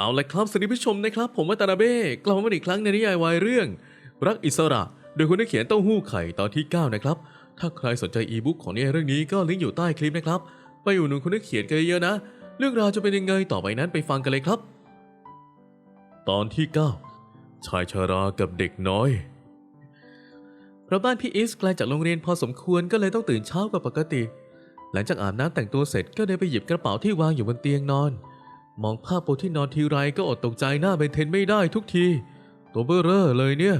เอาละครับสวัสดีผู้ชมนะครับ ผมวัตนาเบ้กลับมาอีกครั้งในนิยายวายเรื่อง รักอิสระ โดยคนที่เขียนเต้าหู้ไข่ตอนที่ 9 นะครับ ถ้าใครสนใจอีบุ๊กของนิยายเรื่องนี้ก็ลิงก์อยู่ใต้คลิปนะครับ ไปอยู่หนุนคนที่เขียนกันเยอะๆนะ เรื่องราวจะเป็นยังไงต่อไปนั้นไปฟังกันเลยครับ ตอนที่ 9 ชายชารากับเด็กน้อยเพราะบ้านพี่อิสไกลจากโรงเรียนพอสมควรก็เลยต้องตื่นเช้ากว่าปกติ หลังจากอาบน้ำแต่งตัวเสร็จก็เดินไปหยิบกระเป๋าที่วางอยู่บนเตียงนอน มองภาพปูที่นอนทีไรก็อดตกใจหน้าเบนเทนไม่ได้ทุกที ตัวเบ้อเร่อเลยเนี่ย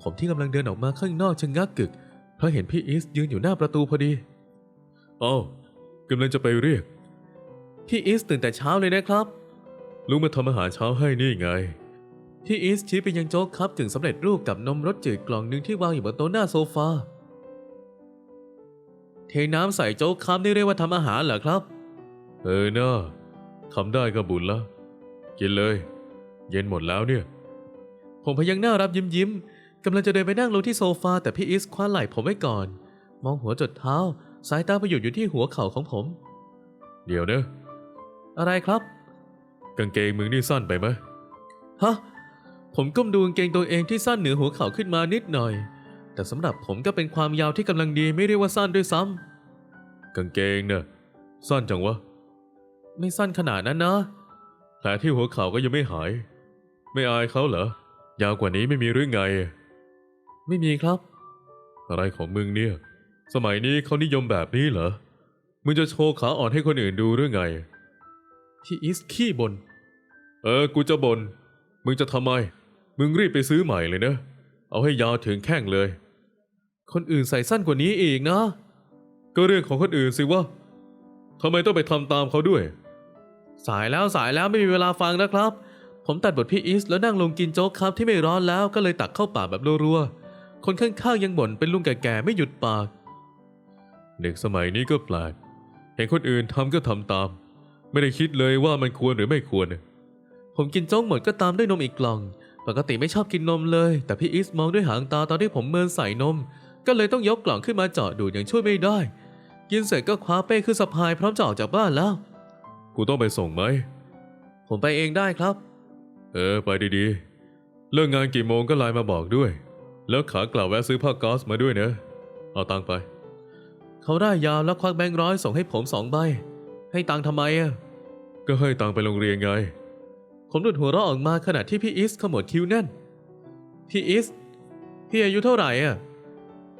ผมที่กำลังเดินออกมาข้างนอกชะงักกึก เพราะเห็นพี่อิสยืนอยู่หน้าประตูพอดีอ้าวกำลังจะไปเรียก พี่อิสตื่นแต่เช้าเลยนะครับ ลุงมาทำอาหารเช้าให้นี่ไง พี่อิสชี้ไปยังโจ๊กครับถึงสำเร็จรูปกับนมรสจืดกล่องหนึ่งที่วางอยู่บนโต๊ะหน้าโซฟาเทน้ำใส่โจ๊กครับนี่เรียกว่าทำอาหารเหรอครับ เออเนาะ ทำได้ก็บุญและกินเลย เย็นหมดแล้วเนี่ย ผมพยักหน้ารับยิ้มยิ้มกำลังจะเดินไปนั่งลงที่โซฟาแต่พี่อิสคว้าไหล่ผมไว้ก่อน มองหัวจดเท้า สายตาไปหยุดอยู่ที่หัวเข่าของผม เดี๋ยวนะอะไรครับ กางเกงมึงนี่สั้นไปไหมฮะผมก้มดูกางเกงตัวเองที่สั้นเหนือหัวเข่าขึ้นมานิดหน่อย แต่สำหรับผมก็เป็นความยาวที่กำลังดีไม่เรียกว่าสั้นด้วยซ้ำกางเกงเนี่ยสั้นจังวะ ไม่สั้นขนาดนั้นนะแผลที่หัวเข่าก็ยังไม่หาย ไม่อายเขาเหรอ ยาวกว่านี้ไม่มีหรือไง ไม่มีครับ อะไรของมึงเนี่ย สมัยนี้เขานิยมแบบนี้เหรอ มึงจะโชว์ขาอ่อนให้คนอื่นดูหรือไงพี่อิสขี้บน เออ กูจะบน มึงจะทำไม มึงรีบไปซื้อใหม่เลยนะ เอาให้ยาวถึงแข้งเลย คนอื่นใส่สั้นกว่านี้อีกนะ ก็เรื่องของคนอื่นสิวะทำไมต้องไปทำตามเขาด้วย สายแล้วสายแล้วไม่มีเวลาฟังนะครับ ผมตัดบทพี่อิสแล้วนั่งลงกินโจ๊กครับที่ไม่ร้อนแล้วก็เลยตักเข้าปากแบบรัวๆ คนข้างๆยังบ่นเป็นลุงแก่ๆไม่หยุดปาก เด็กสมัยนี้ก็แปลก เห็นคนอื่นทำก็ทำตาม ไม่ได้คิดเลยว่ามันควรหรือไม่ควร ผมกินโจ๊กหมดก็ตามด้วยนมอีกกล่อง ปกติไม่ชอบกินนมเลย แต่พี่อิสมองด้วยหางตาตอนที่ผมเมินใส่นม ก็เลยต้องยกกล่องขึ้นมาเจาะดูดอย่างช่วยไม่ได้ กินเสร็จก็คว้าเป้ขึ้นสะพายพร้อมจะออกจากบ้านแล้ว กูต้องไปส่งไหม ผมไปเองได้ครับ เออ ไปดีๆ เลิกงานกี่โมงก็ไลน์มาบอกด้วย แล้วขากลับแวะซื้อผ้าก๊อซมาด้วยเนะเอาตังค์ไป เขาได้ยาวแล้วควักแบงค์ร้อยส่งให้ผมสองใบ ให้ตังค์ทำไมอะ ก็ให้ตังค์ไปโรงเรียนไง ผมหลุดหัวเราะออกมาขณะที่พี่อิสขมวดคิ้วแน่น พี่อิส พี่อายุเท่าไหร่อะ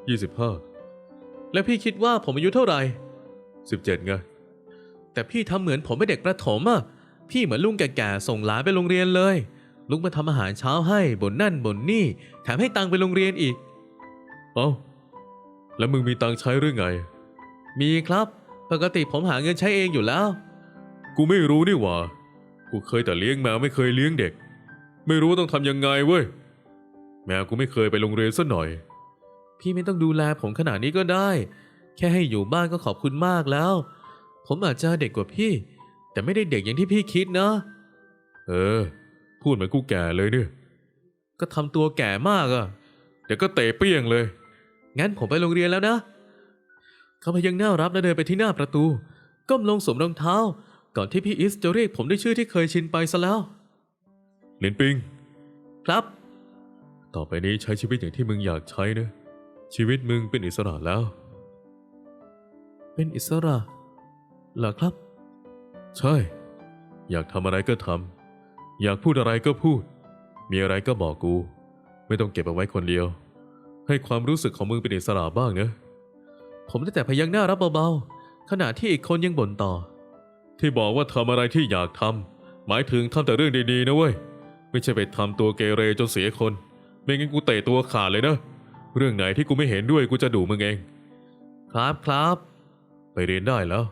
ยี่สิบห้า แล้วพี่คิดว่าผมอายุเท่าไหร่สิบเจ็ดไง แต่พี่ทำเหมือนผมเป็นเด็กประถมอะ พี่เหมือนลุงแก่ๆส่งหลานไปโรงเรียนเลย ลุงมาทำอาหารเช้าให้บ่นนั่นบ่นนี่ แถมให้ตังค์ไปโรงเรียนอีก เอ้า แล้วมึงมีตังค์ใช้หรือไง มีครับ ปกติผมหาเงินใช้เองอยู่แล้ว กูไม่รู้นี่หว่า กูเคยแต่เลี้ยงแมวไม่เคยเลี้ยงเด็ก ไม่รู้ว่าต้องทำยังไงเว้ย แมวกูไม่เคยไปโรงเรียนสัหน่อย พี่ไม่ต้องดูแลผมขนาดนี้ก็ได้ แค่ให้อยู่บ้านก็ขอบคุณมากแล้ว ผมอาจจะเด็กกว่าพี่ แต่ไม่ได้เด็กอย่างที่พี่คิดนะ เออ พูดเหมือนกูแก่เลยเนี่ย ก็ทำตัวแก่มากอะเดี๋ยวก็เตะเปี้ยงเลย งั้นผมไปโรงเรียนแล้วนะ เขาพยังหน้ารับและเดินไปที่หน้าประตู ก้มลงสวมรองเท้า ก่อนที่พี่อิสจะเรียกผมด้วยชื่อที่เคยชินไปซะแล้วหลินปิง ครับ ต่อไปนี้ใช้ชีวิตอย่างที่มึงอยากใช้นะ ชีวิตมึงเป็นอิสระแล้ว เป็นอิสระ เหรอครับ ใช่ อยากทำอะไรก็ทำ อยากพูดอะไรก็พูด มีอะไรก็บอกกู ไม่ต้องเก็บเอาไว้คนเดียว ให้ความรู้สึกของมึงเป็นอิสระบ้างนะผมได้แต่พยักหน้ารับเบาๆ ขณะที่อีกคนยังบ่นต่อ ที่บอกว่าทำอะไรที่อยากทำหมายถึงทำแต่เรื่องดีๆนะเว้ย ไม่ใช่ไปทำตัวเกเรจนเสียคน ไม่งั้นกูเตะตัวขาดเลยนะ เรื่องไหนที่กูไม่เห็นด้วยกูจะดูมึงเอง ครับครับ ไปเรียนได้แล้ว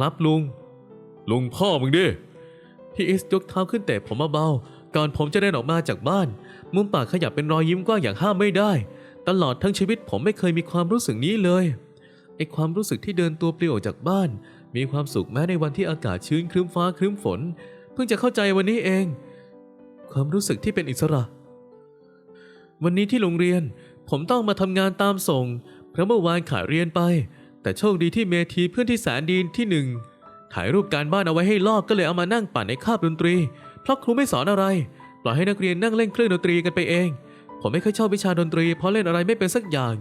ครับลุง ลุงพ่อมึงดิ พี่อิสยกเท้าขึ้นเตะผมเบาๆ ก่อนผมจะเดินออกมาจากบ้าน มุมปากขยับเป็นรอยยิ้มกว้างอย่างห้ามไม่ได้ ตลอดทั้งชีวิตผมไม่เคยมีความรู้สึกนี้เลย ไอความรู้สึกที่เดินตัวปลิวออกจากบ้าน มีความสุขแม้ในวันที่อากาศชื้นครึ้มฟ้าครึ้มฝน เพิ่งจะเข้าใจวันนี้เอง ความรู้สึกที่เป็นอิสระ วันนี้ที่โรงเรียน ผมต้องมาทำงานตามส่ง เพราะเมื่อวานขาดเรียนไป แต่โชคดีที่เมทีเพื่อนที่แสนดีที่หนึ่งถ่ายรูปการบ้านเอาไว้ให้ลอกก็เลยเอามานั่งปั่นในคาบดนตรี เพราะครูไม่สอนอะไร ปล่อยให้นักเรียนนั่งเล่นเครื่องดนตรีกันไปเอง ผมไม่เคยชอบวิชาดนตรี เพราะเล่นอะไรไม่เป็นสักอย่าง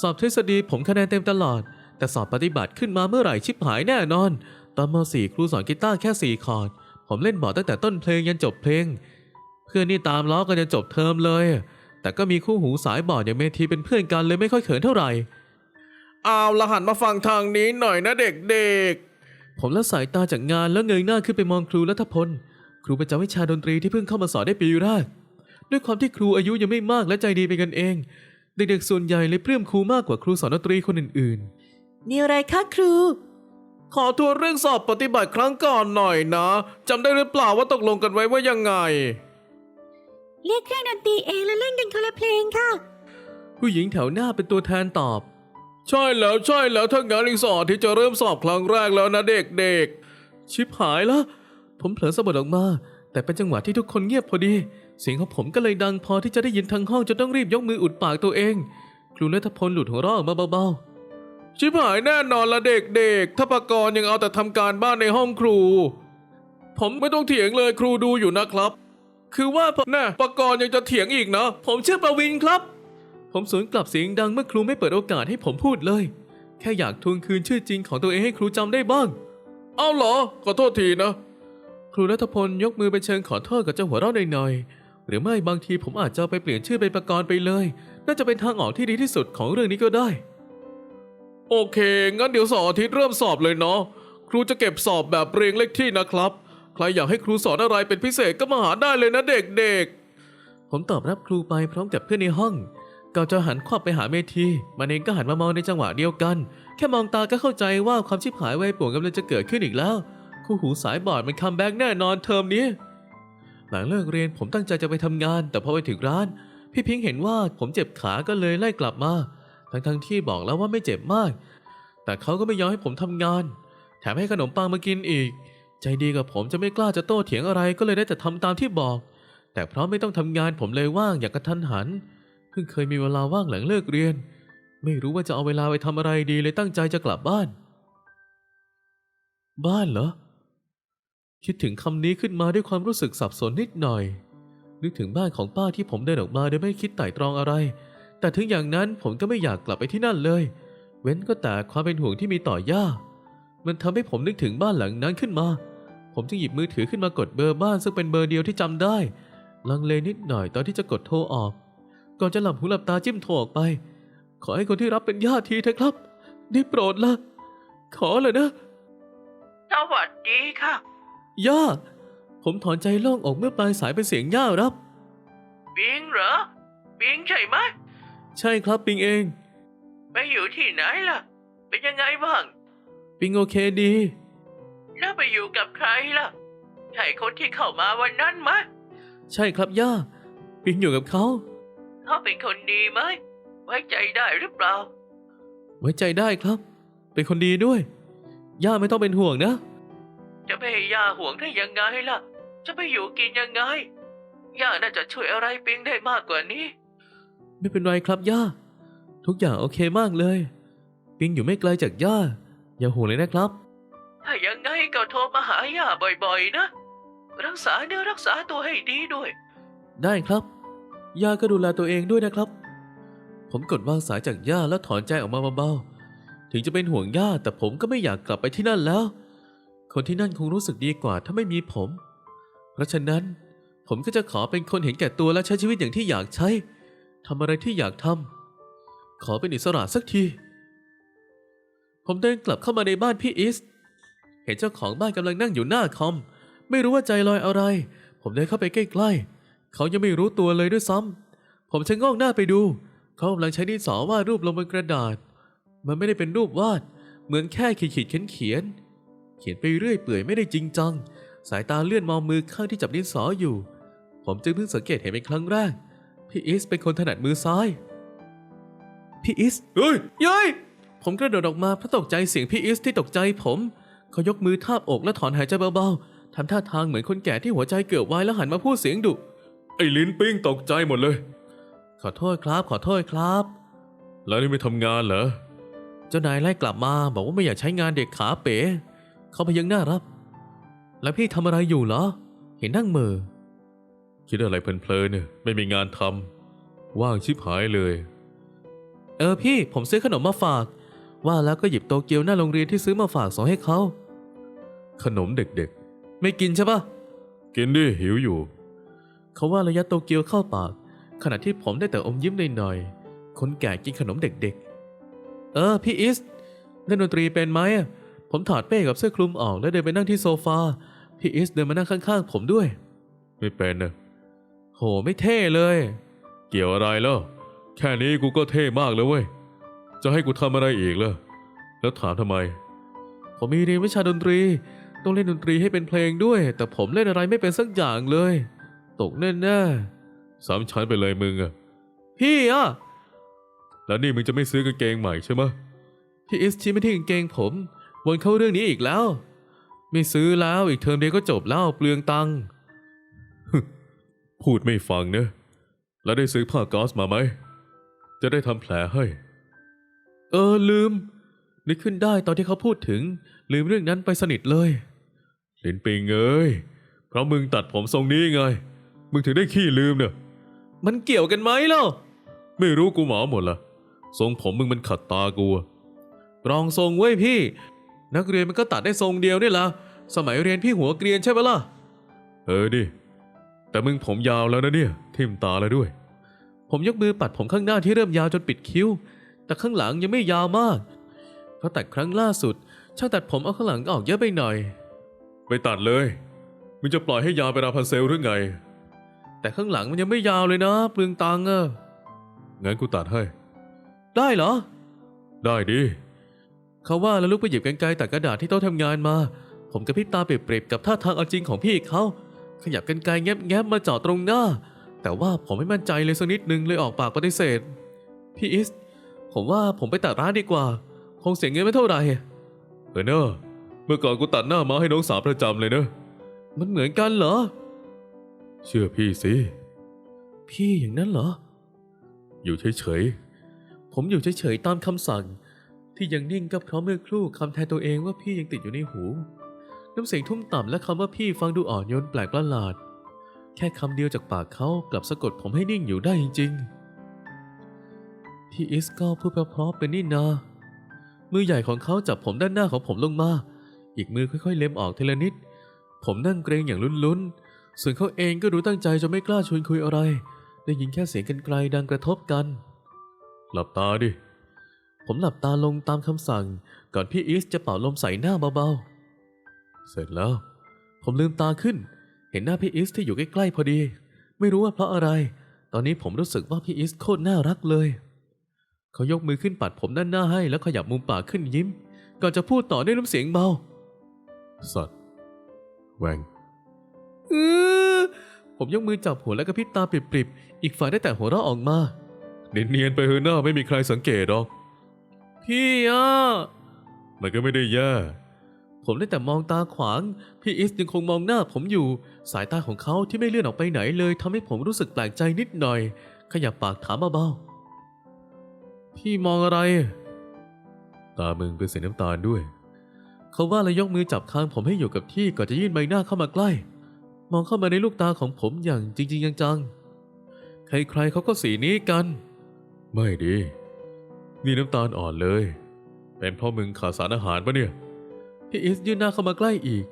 สอบทฤษฎีผมคะแนนเต็มตลอด แต่สอบปฏิบัติขึ้นมาเมื่อไหร่ชิบหายแน่นอน ตอนม .4 ครูสอนกีตาร์แค่ 4 คอร์ด ผมเล่นบอร์ดตั้งแต่ต้นเพลงยันจบเพลง เพื่อนนี่ตามล้อกันจนจบเทอมเลย แต่ก็มีคู่หูสายบอร์ดอย่างเมทีเป็นเพื่อนกันเลยไม่ค่อยเขินเท่าไหร่ เอาละหันมาฟังทางนี้หน่อยนะเด็กผมละสายตาจากงานแล้วเงยหน้าขึ้นไปมองครูรัฐพล ครูประจำวิชาดนตรีที่เพิ่งเข้ามาสอนได้ปีแรก ด้วยความที่ครูอายุยังไม่มากและใจดีเป็นกันเอง เด็กๆส่วนใหญ่เลยปลื้มครูมากกว่าครูสอนดนตรีคนอื่นมีอะไรคะครูๆขอทวนเรื่องสอบปฏิบัติครั้งก่อนหน่อยนะจำได้หรือเปล่าว่าตกลงกันไว้ว่ายังไง เรียกเครื่องดนตรีเองแล้วเล่นกันคนละเพลงค่ะๆผู้หญิงแถวหน้าเป็นตัวแทนตอบ ใช่แล้วใช่แล้วถ้างั้นอีกสองที่จะเริ่มสอบครั้งแรกแล้วนะเด็กๆ ชิบหายละผมเผลอสะบัดออกมา แต่เป็นจังหวะที่ทุกคนเงียบพอดี เสียงของผมก็เลยดังพอที่จะได้ยินทั้งห้องจนต้องรีบยกมืออุดปากตัวเอง ครูนัทพลหลุดหัวเราะออกมาเบาๆ ชิบหายแน่นอนละเด็กๆถ้าปกรณ์ยังเอาแต่ทำการบ้านในห้องครู ผมไม่ต้องเถียงเลยครูดูอยู่นะครับ คือว่าน่ปกรณ์ยังจะเถียงอีกนะผมชื่อประวินครับ ผมสวนกลับเสียงดังเมื่อครูไม่เปิดโอกาสให้ผมพูดเลย แค่อยากทวงคืนชื่อจริงของตัวเองให้ครูจำได้บ้าง เอาเหรอ ขอโทษทีนะ ครูนัทพลยกมือเป็นเชิงขอโทษกับเจ้าหัวเราะหน่อยๆ หรือไม่บางทีผมอาจจะเอาไปเปลี่ยนชื่อเป็นประกรณ์ไปเลย น่าจะเป็นทางออกที่ดีที่สุดของเรื่องนี้ก็ได้ โอเค งั้นเดี๋ยวเสาร์อาทิตย์เริ่มสอบเลยเนาะ ครูจะเก็บสอบแบบเรียงเลขที่นะครับ ใครอยากให้ครูสอนอะไรเป็นพิเศษก็มาหาได้เลยนะเด็กผมตอบรับครูไปพร้อมกับเพื่อนในห้อง ก่อนจะหันขวับไปหาเมทีมันเองก็หันมามองในจังหวะเดียวกัน แค่มองตาก็เข้าใจว่าความชิบหายไวยป่วงกำลังจะเกิดขึ้นอีกแล้ว คู่หูสายบอดมันคัมแบ็กแน่นอนเทอมนี้ หลังเลิกเรียนผมตั้งใจจะไปทำงาน แต่พอไปถึงร้าน พี่พิงเห็นว่าผมเจ็บขาก็เลยไล่กลับมา ทั้งๆที่บอกแล้วว่าไม่เจ็บมาก แต่เขาก็ไม่ยอมให้ผมทำงาน แถมให้ขนมปังมากินอีก ใจดีกับผมจะไม่กล้าจะโต้เถียงอะไรก็เลยได้แต่ทำตามที่บอก แต่เพราะไม่ต้องทำงานผมเลยว่างอย่างกระทันหัน เพิ่งเคยมีเวลาว่างหลังเลิกเรียน ไม่รู้ว่าจะเอาเวลาไปทำอะไรดีเลยตั้งใจจะกลับบ้าน บ้านเหรอ คิดถึงคำนี้ขึ้นมาด้วยความรู้สึกสับสนนิดหน่อย นึกถึงบ้านของป้าที่ผมเดินออกมาโดยไม่คิดไตร่ตรองอะไร แต่ถึงอย่างนั้นผมก็ไม่อยากกลับไปที่นั่นเลย เว้นก็แต่ความเป็นห่วงที่มีต่อย่า มันทำให้ผมนึกถึงบ้านหลังนั้นขึ้นมา ผมจึงหยิบมือถือขึ้นมากดเบอร์บ้านซึ่งเป็นเบอร์เดียวที่จำได้ ลังเลนิดหน่อยตอนที่จะกดโทรออก ก่อนจะหลับหูหลับตาจิ้มโทรออกไป ขอให้คนที่รับเป็นญาติทีเถอะครับได้โปรดละ ขอเลยนะ สวัสดีค่ะ ย่า ผมถอนใจโล่งอกเมื่อปลายสายเป็นเสียงย่ารับ ปิงเหรอ ปิงใช่ไหม ใช่ครับปิงเอง ไปอยู่ที่ไหนล่ะ เป็นยังไงบ้าง ปิงโอเคดี แล้วไปอยู่กับใครล่ะ ใช่คนที่เข้ามาวันนั้นไหม ใช่ครับย่า ปิงอยู่กับเขา เขาเป็นคนดีไหม ไว้ใจได้หรือเปล่า ไว้ใจได้ครับ เป็นคนดีด้วย ย่าไม่ต้องเป็นห่วงนะ จะไม่ให้ย่าห่วงได้ยังไงล่ะ จะไปอยู่กินยังไง ย่าน่าจะช่วยอะไรปิงได้มากกว่านี้ ไม่เป็นไรครับย่า ทุกอย่างโอเคมากเลย ปิงอยู่ไม่ไกลจากย่า อย่าห่วงเลยนะครับ ถ้ายังไงก็โทรมาหาย่าบ่อยๆนะ รักษาเนื้อรักษาตัวให้ดีด้วย ได้ครับ ย่าก็ดูแลตัวเองด้วยนะครับ ผมกดวางสายจากย่าแล้วถอนใจออกมาเบาๆ ถึงจะเป็นห่วงย่าแต่ผมก็ไม่อยากกลับไปที่นั่นแล้ว คนที่นั่นคงรู้สึกดีกว่าถ้าไม่มีผม เพราะฉะนั้นผมก็จะขอเป็นคนเห็นแก่ตัวและใช้ชีวิตอย่างที่อยากใช้ทำอะไรที่อยากทำขอเป็นอิสระสักที ผมเดินกลับเข้ามาในบ้านพี่อิสเห็นเจ้าของบ้านกำลังนั่งอยู่หน้าคอม ไม่รู้ว่าใจลอยอะไร ผมเดินเข้าไปใกล้ๆ เขายังไม่รู้ตัวเลยด้วยซ้ำผมชะงอกหน้าไปดู เขากำลังใช้ดินสอวาดรูปลงบนกระดาษ มันไม่ได้เป็นรูปวาด เหมือนแค่ขีดขีดเขียนเขียน เขียนไปเรื่อยเปื่อยไม่ได้จริงจัง สายตาเลื่อนมองมือข้างที่จับดินสออยู่ ผมจึงเพิ่งสังเกตเห็นเป็นครั้งแรก พี่อิสเป็นคนถนัดมือซ้าย พี่อิสเฮ้ยเย้ยผมกระโดดออกมาเพราะตกใจเสียงพี่อิสที่ตกใจผม เขายกมือทาบอกและถอนหายใจเบาๆทำท่าทางเหมือนคนแก่ที่หัวใจเกือบวายแล้วหันมาพูดเสียงดุ ไอ้ลิ้นปิ้งตกใจหมดเลย ขอโทษครับ ขอโทษครับ แล้วนี่ไม่ทำงานเหรอ เจ้านายไล่กลับมาบอกว่าไม่อยากใช้งานเด็กขาเป๋ เขาพยักหน้ารับ แล้วพี่ทำอะไรอยู่เหรอ เห็นนั่งเมือคิดอะไรเพลินๆเนี่ยไม่มีงานทำว่างชิบหายเลย เออพี่ผมซื้อขนมมาฝาก ว่าแล้วก็หยิบโตเกียวหน้าโรงเรียนที่ซื้อมาฝากส่งให้เขา ขนมเด็กๆ ไม่กินใช่ปะกินดิหิวอยู่ เขาว่าระยะโตเกียวเข้าปาก ขณะที่ผมได้แต่อมยิ้มหน่อยๆคนแก่กินขนมเด็กๆ เออ พี่อิสเล่นดนตรีเป็นไหมอะผมถอดเป้กับเสื้อคลุมออกแล้วเดินไปนั่งที่โซฟาพี่อิสเดินมานั่งข้างๆ ผมด้วย ไม่เป็นนะโหไม่เท่เลย เกี่ยวอะไรแล้วแค่นี้กูก็เท่มากแล้วเว้ยจะให้กูทำอะไรอีกล่ะแล้วถามทำไม ผมมีเรียนวิชาดนตรี ต้องเล่นดนตรีให้เป็นเพลงด้วย แต่ผมเล่นอะไรไม่เป็นสักอย่างเลย ตกแน่สามชั้นไปเลยมึงอะๆพี่อะแล้วนี่มึงจะไม่ซื้อกางเกงใหม่ใช่ไหมะพี่อิสชี้ไปที่กางเกงผมวนเข้าเรื่องนี้อีกแล้ว ไม่ซื้อแล้วอีกเทอมเดียวก็จบแล้วเปลืองตังค์พูดไม่ฟังเนะแล้วได้ซื้อผ้าก๊อซมาไหม จะได้ทำแผลให้ เออลืม นึกขึ้นได้ตอนที่เขาพูดถึง ลืมเรื่องนั้นไปสนิทเลยลินปิงเอ้ยเพราะมึงตัดผมทรงนี้ไง มึงถึงได้ขี้ลืมเนี่ย มันเกี่ยวกันไหมเล่าไม่รู้กูหมอหมดละทรงผมมึงมันขัดตากูอะรองทรงเว้ยพี่ นักเรียนมันก็ตัดได้ทรงเดียวนี่ละสมัยเรียนพี่หัวเกรียนใช่ปะล่ะ เออดิ แต่มึงผมยาวแล้วนะเนี่ย ทิ่มตาแล้วด้วย ผมยกมือปัดผมข้างหน้าที่เริ่มยาวจนปิดคิ้ว แต่ข้างหลังยังไม่ยาวมาก เพราะตัดครั้งล่าสุดช่างตัดผมเอาข้างหลังออกเยอะไปหน่อย ไปตัดเลย มึงจะปล่อยให้ยาวไปราพันเซลหรือไง แต่ข้างหลังมันยังไม่ยาวเลยนะเปลืองตังค์อะงั้นกูตัดให้ ได้เหรอ ได้ดิเขาว่าแล้วลุกไปหยิบกรรไกรตัดกระดาษที่โต๊ะทำงานมา ผมกระพริบตาเปรียบๆกับท่าทางเอาจริงของพี่เขาขยับกรรไกรแงบๆมาเจาะตรงหน้า แต่ว่าผมไม่มั่นใจเลยสักนิดนึงเลยออกปากปฏิเสธพี่อิสผมว่าผมไปตัดร้านดีกว่า คงเสียเงินไม่เท่าไหร่เออเนอะเมื่อก่อนกูตัดหน้ามาให้น้องสาวประจำเลยเนอะมันเหมือนกันเหรอ เชื่อพี่สิ พี่อย่างนั้นเหรอ อยู่เฉยผมอยู่เฉยๆ ตามคำสั่ง ที่ยังนิ่งก็เพราะเมื่อครู่คำแทนตัวเองว่าพี่ยังติดอยู่ในหู น้ำเสียงทุ่มต่ำและคำว่าพี่ฟังดูอ่อนโยนแปลกประหลาด แค่คำเดียวจากปากเขากลับสะกดผมให้นิ่งอยู่ได้จริงๆ พี่อิสก็พูดเพราะๆเป็นนี่นามือใหญ่ของเขาจับผมด้านหน้าของผมลงมา อีกมือค่อยๆ เล็มออกทีละนิด ผมนั่งเกรงอย่างลุ้นๆ ส่วนเขาเองก็ดูตั้งใจจนไม่กล้าชวนคุยอะไร ได้ยินแค่เสียงกันไกลดังกระทบกัน หลับตาดิ ผมหลับตาลงตามคำสั่ง ก่อนพี่อีสจะเป่าลมใส่หน้าเบาๆ เสร็จแล้ว ผมลืมตาขึ้น เห็นหน้าพี่อีสที่อยู่ใกล้ๆพอดี ไม่รู้ว่าเพราะอะไร ตอนนี้ผมรู้สึกว่าพี่อีสโคตรน่ารักเลยเขายกมือขึ้นปัดผมด้านหน้าให้แล้วขยับมุมปากขึ้นยิ้ม ก่อนจะพูดต่อด้วยน้ำเสียงเบา สัตว์แหวง ออผมยกมือจับหัวและกระพริบตาปริบๆ อีกฝ่ายได้แต่หัวเราะออกมา เนียนๆไปเฮอหน้าไม่มีใครสังเกตหรอก พี่อะ มันก็ไม่ได้แย่ ผมได้แต่มองตาขวาง พี่อิสยังคงมองหน้าผมอยู่ สายตาของเขาที่ไม่เลื่อนออกไปไหนเลยทำให้ผมรู้สึกแปลกใจนิดหน่อย ขยับปากถามเบาๆ พี่มองอะไร ตามึงเป็นสีน้ำตาลด้วย เขาว่าแล้วยกมือจับคางผมให้อยู่กับที่ก่อนจะยื่นใบหน้าเข้ามาใกล้ มองเข้ามาในลูกตาของผมอย่างจริงๆจังๆ ใครๆเขาก็สีนี้กัน ไม่ดี นี่น้ำตาลอ่อนเลย เป็นเพราะมึงขาดสารอาหารปะเนี่ย พี่อิสยื่นหน้าเข้ามาใกล้อีก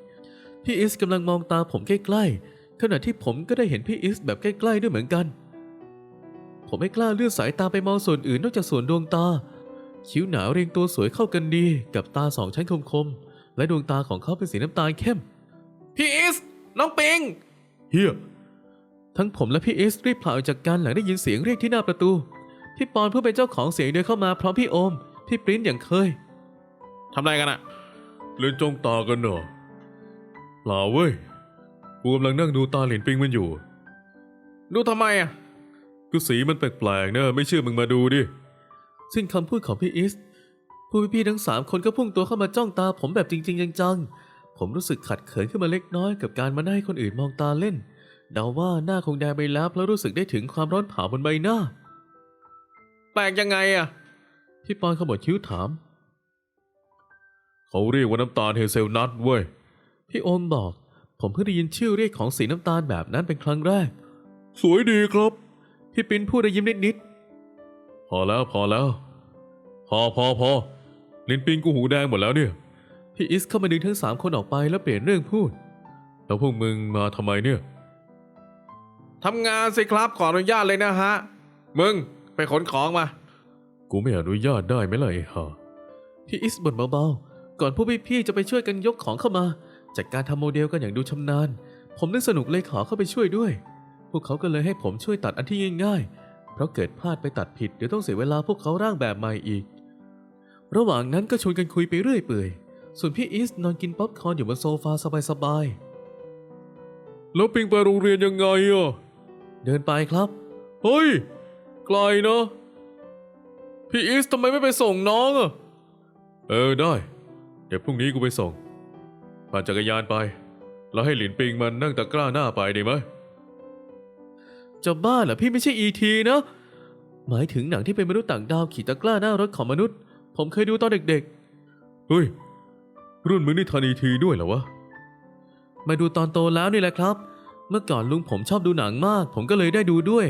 พี่อิสกำลังมองตาผมใกล้ๆ ขณะที่ผมก็ได้เห็นพี่อิสแบบใกล้ๆด้วยเหมือนกัน ผมไม่กล้าเลื่อนสายตาไปมองส่วนอื่นนอกจากส่วนดวงตา คิ้วหนาเรียงตัวสวยเข้ากันดี กับตาสองชั้นคมๆ และดวงตาของเขาเป็นสีน้ำตาลเข้ม พี่อิส น้องปิงเฮียทั้งผมและพี่อิสรีบผลาออกจากกันหลังได้ยินเสียงเรียกที่หน้าประตู พี่ปอนผู้เป็นเจ้าของเสียงเดินเข้ามาพร้อมพี่โอม พี่ปริ้นอย่างเคยทำอะไรกันอะเล่นจ้องตากันเหรอเปล่าเว้ยกูกำลังนั่งดูตาหลินปิงมันอยู่ ดูทำไมอะก็สีมันแปลกๆเนอะไม่เชื่อมึงมาดูดิ สิ้นคำพูดของพี่อิสผู้พี่ๆทั้งสามคนก็พุ่งตัวเข้ามาจ้องตาผมแบบจริง ๆ จังๆ ผมรู้สึกขัดเขินขึ้นมาเล็กน้อยกับการมาให้คนอื่นมองตาเล่นเดาว่าหน้าคงแดงไปแล้วเพราะรู้สึกได้ถึงความร้อนเผาบนใบหน้า แปลกยังไงอะพี่ปอนขมวดคิ้วถาม เขาเรียกว่าน้ำตาลเฮเซลนัทเว้ย พี่โอมบอก ผมเพิ่งได้ยินชื่อเรียกของสีน้ำตาลแบบนั้นเป็นครั้งแรก สวยดีครับ พี่ปินพูดได้ยิ้มนิดพอแล้วพอแล้ว พอพอพอลิ้นปิงกูหูแดงหมดแล้วเนี่ย พี่อิสเข้ามาดึงทั้งสามคนออกไปแล้วเปลี่ยนเรื่องพูด แล้วพวกมึงมาทำไมเนี่ย ทำงานสิครับขออนุญาตเลยนะฮะ มึงไปขนของมา กูไม่อนุญาตได้ไหมล่ะไอ้ห่าพี่อิสบ่นเบาๆ ก่อนพวกพี่ๆจะไปช่วยกันยกของเข้ามาจัดการทำโมเดลกันอย่างดูชำนาญ ผมนึกสนุกเลยขอเข้าไปช่วยด้วย พวกเขาก็เลยให้ผมช่วยตัดอันที่ง่ายๆ เพราะเกิดพลาดไปตัดผิดเดี๋ยวต้องเสียเวลาพวกเขาร่างแบบใหม่อีก ระหว่างนั้นก็ชวนกันคุยไปเรื่อยเปื่อย ส่วนพี่อิสนอนกินป๊อปคอร์นอยู่บนโซฟาสบายแล้วปิงไปโรงเรียนยังไงอะๆเดินไปครับ เฮ้ย ไกลเนาะ พี่อีสทำไมไม่ไปส่งน้องอะ เออได้ เดี๋ยวพรุ่งนี้กูไปส่ง ปั่นจักรยานไป แล้วให้หลินปิงมันนั่งตะกร้าหน้าไปดีไหมจะบ้าเหรอพี่ไม่ใช่ E.T. นะ หมายถึงหนังที่เป็นมนุษย์ต่างดาวขี่ตะกร้าหน้ารถของมนุษย์ ผมเคยดูตอนเด็กเฮ้ย รุ่นมึงนี่ทันอีทีด้วยเหรอวะ มาดูตอนโตแล้วนี่แหละครับ เมื่อก่อนลุงผมชอบดูหนังมาก ผมก็เลยได้ดูด้วย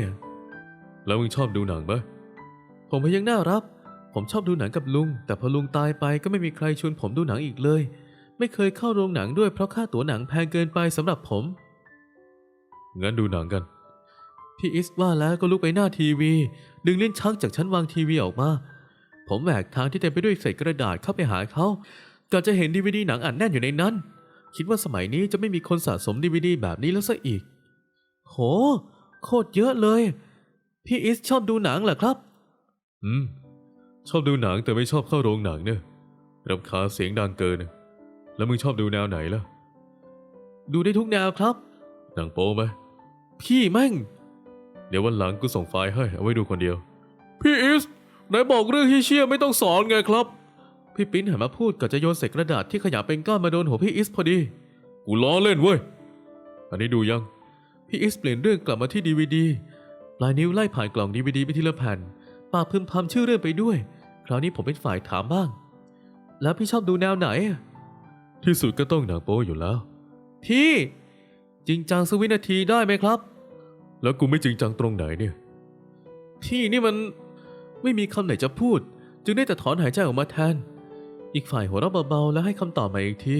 แล้วมึงชอบดูหนังไหมผมพยังน่ารับ ผมชอบดูหนังกับลุง แต่พอลุงตายไปก็ไม่มีใครชวนผมดูหนังอีกเลย ไม่เคยเข้าโรงหนังด้วยเพราะค่าตั๋วหนังแพงเกินไปสำหรับผม งั้นดูหนังกัน พี่อิสว่าแล้วก็ลุกไปหน้าทีวี ดึงเลิ้นชักจากชั้นวางทีวีออกมา ผมแหวกทางที่เต็มไปด้วยเศษกระดาษเข้าไปหาเขา ก่อนจะเห็นดีวดีหนังอัดแน่นอยู่ในนั้น คิดว่าสมัยนี้จะไม่มีคนสะสมดีวดีแบบนี้แล้วซะอีก โห โคตรเยอะเลย พี่อิสชอบดูหนังเหรอครับ อืม ชอบดูหนังแต่ไม่ชอบเข้าโรงหนังเนี่ยรำคาญเสียงดังเกิน แล้วมึงชอบดูแนวไหนล่ะ ดูได้ทุกแนวครับ หนังโป๊ไหมพี่แม่ง เดี๋ยววันหลังกูส่งไฟล์ให้เอาไว้ดูคนเดียว พี่อิสไหนบอกเรื่องที่เชี่ยไม่ต้องสอนไงครับ พี่ปิ้นหันมาพูดก่อนจะโยนเศษกระดาษที่ขยะเป็นก้อนมาโดนหัวพี่อิสพอดี กูล้อเล่นเว้ย อันนี้ดูยัง พี่อิสเปลี่ยนเรื่องกลับมาที่ดีวดีปลายนิ้วไล่ผ่านกล่องดีวดีไปทีละแผ่น ปากพึมพำชื่อเรื่องไปด้วย คราวนี้ผมเป็นฝ่ายถามบ้าง แล้วพี่ชอบดูแนวไหนอะที่สุดก็ต้องหนังโป๊อยู่แล้ว พี่ จริงจังสักวินาทีได้ไหมครับ แล้วกูไม่จริงจังตรงไหนเนี่ย พี่นี่มันไม่มีคำไหนจะพูด จึงได้แต่ถอนหายใจออกมาแทน อีกฝ่ายหัวเราะเบาๆแล้วให้คำตอบมาอีกที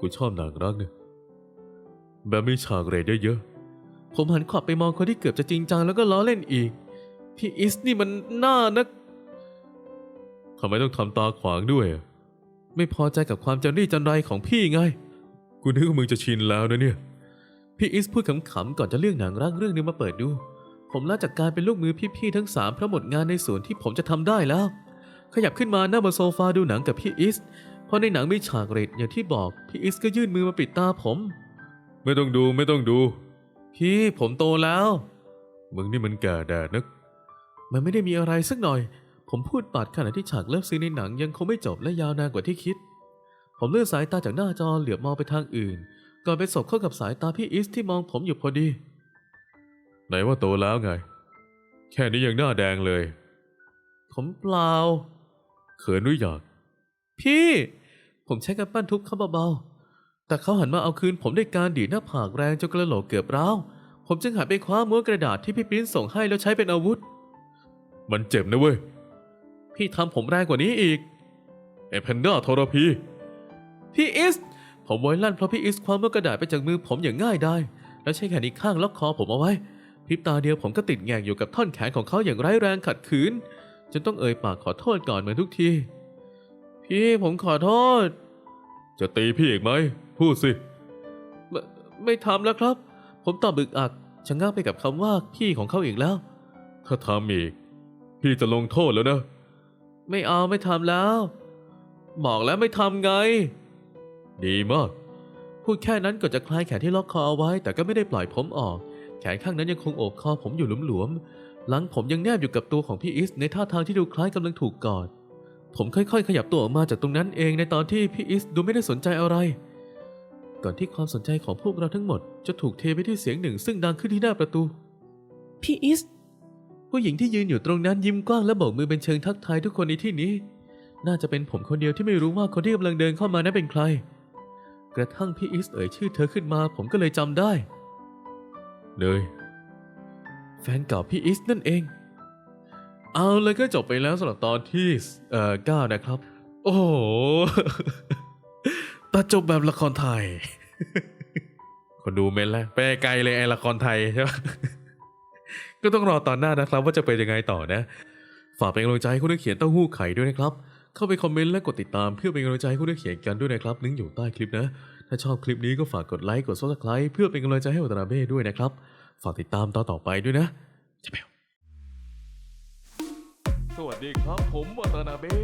กูชอบหนังรักเนี่ยแบบมีฉากเรทเยอะผมหันขวับไปมองคนที่เกือบจะจริงจังแล้วก็ล้อเล่นอีก พี่อิสนี่มันน่านักทำไมต้องทำตาขวางด้วย ไม่พอใจกับความจันรี่จันไรของพี่ไง กูนึกว่ามึงจะชินแล้วนะเนี่ย พี่อิสพูดขำๆก่อนจะเลือกหนังรักเรื่องนึงมาเปิดดู ผมลาจากการเป็นลูกมือพี่ๆทั้งสามเพราะหมดงานในส่วนที่ผมจะทำได้แล้ว ขยับขึ้นมาหน้าบนโซฟาดูหนังกับพี่อิสเพราะในหนังมีฉากเรทอย่างที่บอก พี่อิสก็ยื่นมือมาปิดตาผม ไม่ต้องดูไม่ต้องดู พี่ผมโตแล้ว มึงนี่มันแก่แดดนักมันไม่ได้มีอะไรสักหน่อย ผมพูดปัดขณะที่ฉากเลิฟซีนในหนังยังคงไม่จบและยาวนานกว่าที่คิด ผมเลื่อนสายตาจากหน้าจอเหลือบมองไปทางอื่น ก่อนไปสบเข้ากับสายตาพี่อิสที่มองผมอยู่พอดี ไหนว่าโตแล้วไง แค่นี้ยังหน้าแดงเลย ผมเปล่า เขินหรืออยาก พี่ ผมใช้กำปั้นทุบเขาเบาๆ แต่เขาหันมาเอาคืนผมด้วยการดีดหน้าผากแรงจนกระโหลกเกือบร้าว ผมจึงหันไปคว้าม้วนกระดาษที่พี่ปริ้นส่งให้แล้วใช้เป็นอาวุธ มันเจ็บนะเว้ย พี่ทำผมแรงกว่านี้อีกไอแพนด้าทรพี พี่อิส ผมโวยลั่นเพราะพี่อิสคว้าม้วนกระดาษไปจากมือผมอย่างง่ายได้ แล้วใช้แขนอีกข้างล็อกคอผมเอาไว้พริบตาเดียวผมก็ติดแงกอยู่กับท่อนแขนของเขาอย่างไร้แรงขัดขืน จนต้องเอ่ยปากขอโทษก่อนเหมือนทุกที พี่ผมขอโทษ จะตีพี่อีกไหม พูดสิ ไม่ไม่ทำแล้วครับ ผมตอบบึกอักชะงักไปกับคำว่าพี่ของเขาอีกแล้ว ถ้าทำอีก พี่จะลงโทษแล้วนะ ไม่เอาไม่ทำแล้ว บอกแล้วไม่ทำไง ดีมาก พูดแค่นั้นก็จะคลายแขนที่ล็อกคอเอาไว้ แต่ก็ไม่ได้ปล่อยผมออก แขนข้างนั้นยังคงโอบคอผมอยู่หลวมๆ หลังผมยังแนบอยู่กับตัวของพี่อิสในท่าทางที่ดูคล้ายกำลังถูกกอด ผมค่อยๆ ขยับตัวออกมาจากตรงนั้นเองในตอนที่พี่อิสดูไม่ได้สนใจอะไร ก่อนที่ความสนใจของพวกเราทั้งหมด จะถูกเทไปที่เสียงหนึ่งซึ่งดังขึ้นที่หน้าประตู พี่อิสผู้หญิงที่ยืนอยู่ตรงนั้นยิ้มกว้างและโบกมือเป็นเชิงทักทายทุกคนในที่นี้ น่าจะเป็นผมคนเดียวที่ไม่รู้ว่าคนที่กำลังเดินเข้ามานั้นเป็นใคร กระทั่งพี่อิสเอ่ยชื่อเธอขึ้นมา ผมก็เลยจำได้เนย แฟนเก่าพี่อิสนั่นเอง เอาเลยก็จบไปแล้วสำหรับตอนที่เอ่อเก้านะครับ โอ้โหตัดจบแบบละครไทย คนดูเมนแล้วไปไกลเลยไอละครไทยใช่ไหมก็ต้องรอตอนหน้านะครับ ว่าจะเป็นยังไงต่อนะ ฝากเป็นกำลังใจให้คุณนักเขียนเต้าหู้ไข่ด้วยนะครับ เข้าไปคอมเมนต์และกดติดตามเพื่อเป็นกำลังใจให้คุณนักเขียนกันด้วยนะครับลิงก์อยู่ใต้คลิปนะ ถ้าชอบคลิปนี้ก็ฝากกดไลค์กด subscribe เพื่อเป็นกำลังใจให้วัตนาเบ้ด้วยนะครับ ฝากติดตามตอนต่อไปด้วยนะจะเปสวัสดีครับผมวัตนาเบ้